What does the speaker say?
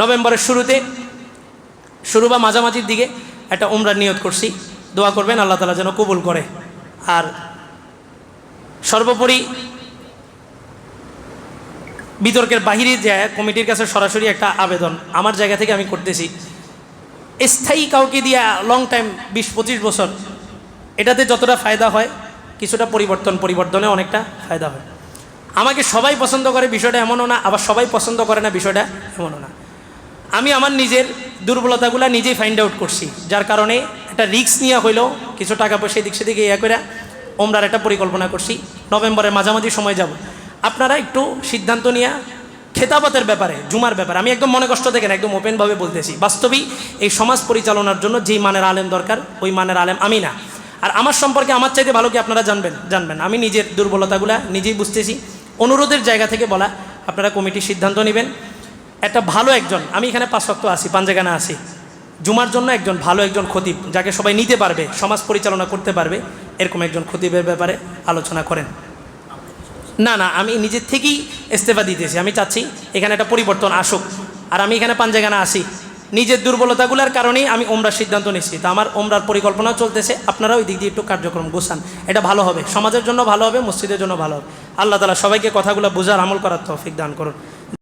নভেম্বরের শুরুতে, শুরু বা মাঝামাঝির দিকে একটা উমরার নিয়ত করছি। দোয়া করবেন, আল্লাহ তালা যেন কবুল করে। আর সর্বোপরি বিতর্কের বাহিরে যায় কমিটির কাছে সরাসরি একটা আবেদন আমার জায়গা থেকে আমি করতেছি। স্থায়ী কাউকে দিয়ে লং টাইম বিশ, পঁচিশ বছর, এটাতে যতটা ফায়দা হয়, কিছুটা পরিবর্তন, পরিবর্তনে অনেকটা ফায়দা হয়। আমাকে সবাই পছন্দ করে বিষয়টা এমনও না, আবার সবাই পছন্দ করে না বিষয়টা এমনও না। আমি আমার নিজের দুর্বলতাগুলো নিজেই ফাইন্ড আউট করছি। যার কারণে একটা রিস্ক নিয়ে হইল কিছু টাকা পয়সা এদিক সেদিকে ইয়া করে ওমরার একটা পরিকল্পনা করছি। নভেম্বরের মাঝামাঝি সময় যাব। আপনারা একটু সিদ্ধান্ত নিয়ে খেতাবতের ব্যাপারে, জুমার ব্যাপারে, আমি একদম মনে কষ্ট থেকে না একদম ওপেনভাবে বলতেছি। বাস্তবিক এই সমাজ পরিচালনার জন্য যেই মানের আলেম দরকার, ওই মানের আলেম আমি না। আর আমার সম্পর্কে আমার চাইতে ভালো কি আপনারা জানবেন? জানবেন। আমি নিজের দুর্বলতাগুলা নিজেই বুঝতেছি। অনুরোধের জায়গা থেকে বলা, আপনারা কমিটির সিদ্ধান্ত নেবেন। একটা ভালো একজন, আমি এখানে পাঁচ শক্ত আছি, পাঞ্জাগানা আছি। জুমার জন্য একজন ভালো একজন খতিব, যাকে সবাই নিতে পারবে, সমাজ পরিচালনা করতে পারবে, এরকম একজন খতিবের ব্যাপারে আলোচনা করেন। না না, আমি নিজের থেকেই ইস্তেফা দিতেছি, আমি চাচ্ছি এখানে একটা পরিবর্তন আসুক। আর আমি এখানে পাঞ্জাগানা আসি নিজের দুর্বলতাগুলোর কারণেই আমি ওমরার সিদ্ধান্ত নিচ্ছি তা আমার ওমরার পরিকল্পনাও চলতেছে আপনারা ওই দিক দিয়ে একটু কার্যক্রম গোছান। এটা ভালো হবে, সমাজের জন্য ভালো হবে, মসজিদের জন্য ভালো হবে। আল্লাহ তালা সবাইকে কথাগুলো বোঝার আমল করার তৌফিক দান করুন।